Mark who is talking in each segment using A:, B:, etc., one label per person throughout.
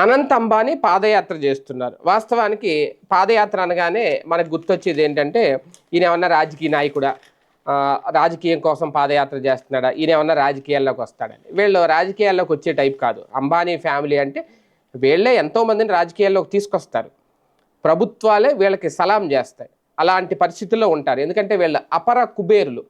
A: అనంత్ అంబానీ పాదయాత్ర చేస్తున్నారు. వాస్తవానికి పాదయాత్ర అనగానే మనకు గుర్తొచ్చేది ఏంటంటే ఈయన ఏమన్నా రాజకీయ నాయకుడా? రాజకీయం కోసం పాదయాత్ర చేస్తున్నాడా? ఈయన ఏమన్నా రాజకీయాల్లోకి వస్తాడని వీళ్ళు రాజకీయాల్లోకి వచ్చే టైప్ కాదు. అంబానీ ఫ్యామిలీ అంటే వీళ్ళే ఎంతోమందిని రాజకీయాల్లోకి తీసుకొస్తారు. ప్రభుత్వాలే వీళ్ళకి సలాం చేస్తాయి. అలాంటి పరిస్థితుల్లో ఉంటారు. ఎందుకంటే వీళ్ళు అపర కుబేరులు.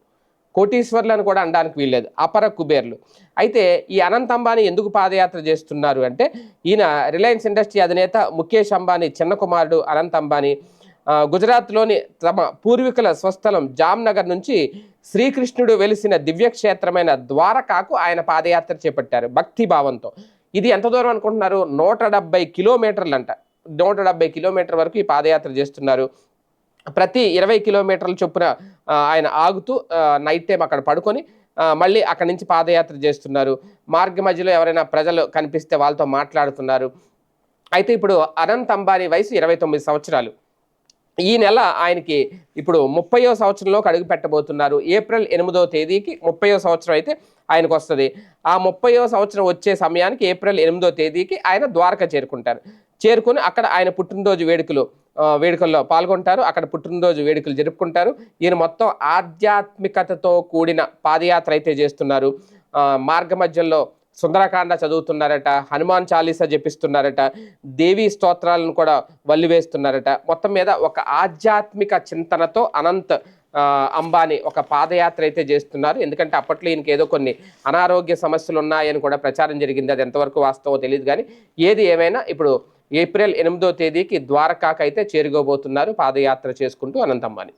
A: కోటీశ్వర్లు అని కూడా అనడానికి వీల్లేదు. అపర కుబేర్లు. అయితే ఈ అనంత్ అంబానీ ఎందుకు పాదయాత్ర చేస్తున్నారు అంటే ఈయన రిలయన్స్ ఇండస్ట్రీ అధినేత ముఖేష్ అంబానీ చిన్న కుమారుడు అనంత్ అంబానీ గుజరాత్లోని తమ పూర్వీకుల స్వస్థలం జామ్నగర్ నుంచి శ్రీకృష్ణుడు వెలిసిన దివ్యక్షేత్రమైన ద్వారకాకు ఆయన పాదయాత్ర చేపట్టారు భక్తి భావంతో. ఇది ఎంత దూరం అనుకుంటున్నారు? నూట డెబ్బై కిలోమీటర్లు అంట నూట డెబ్బై కిలోమీటర్ వరకు ఈ పాదయాత్ర చేస్తున్నారు. ప్రతి ఇరవై కిలోమీటర్ల చొప్పున ఆయన ఆగుతూ నైట్ టైం అక్కడ పడుకొని మళ్ళీ అక్కడి నుంచి పాదయాత్ర చేస్తున్నారు. మార్గ మధ్యలో ఎవరైనా ప్రజలు కనిపిస్తే వాళ్ళతో మాట్లాడుతున్నారు. అయితే ఇప్పుడు అనంత్ అంబానీ వయసు ఇరవై తొమ్మిది సంవత్సరాలు. ఈ నెల ఆయనకి ఇప్పుడు ముప్పయో సంవత్సరంలోకి అడుగు పెట్టబోతున్నారు. ఏప్రిల్ ఎనిమిదో తేదీకి ముప్పయో సంవత్సరం అయితే ఆయనకు వస్తుంది. ఆ ముప్పయో సంవత్సరం వచ్చే సమయానికి ఏప్రిల్ ఎనిమిదో తేదీకి ఆయన ద్వారక చేరుకుంటారు. చేరుకొని అక్కడ ఆయన పుట్టినరోజు వేడుకలు వేడుకల్లో పాల్గొంటారు. అక్కడ పుట్టినరోజు వేడుకలు జరుపుకుంటారు. ఈయన మొత్తం ఆధ్యాత్మికతతో కూడిన పాదయాత్ర అయితే చేస్తున్నారు. మార్గ మధ్యలో సుందరకాండ చదువుతున్నారట హనుమాన్ చాలీసా జపిస్తున్నారట దేవీ స్తోత్రాలను కూడా వల్లివేస్తున్నారట మొత్తం మీద ఒక ఆధ్యాత్మిక చింతనతో అనంత్ అంబానీ ఒక పాదయాత్ర అయితే చేస్తున్నారు. ఎందుకంటే అప్పట్లో ఈయనకి ఏదో కొన్ని అనారోగ్య సమస్యలు ఉన్నాయని కూడా ప్రచారం జరిగింది. అది ఎంతవరకు వాస్తవో తెలియదు కానీ ఏది ఏమైనా ఇప్పుడు ఏప్రిల్ ఎనిమిదో తేదీకి ద్వారకాకైతే చేరుకోబోతున్నారు. పాదయాత్ర చేసుకుంటూ అనంతమ్మని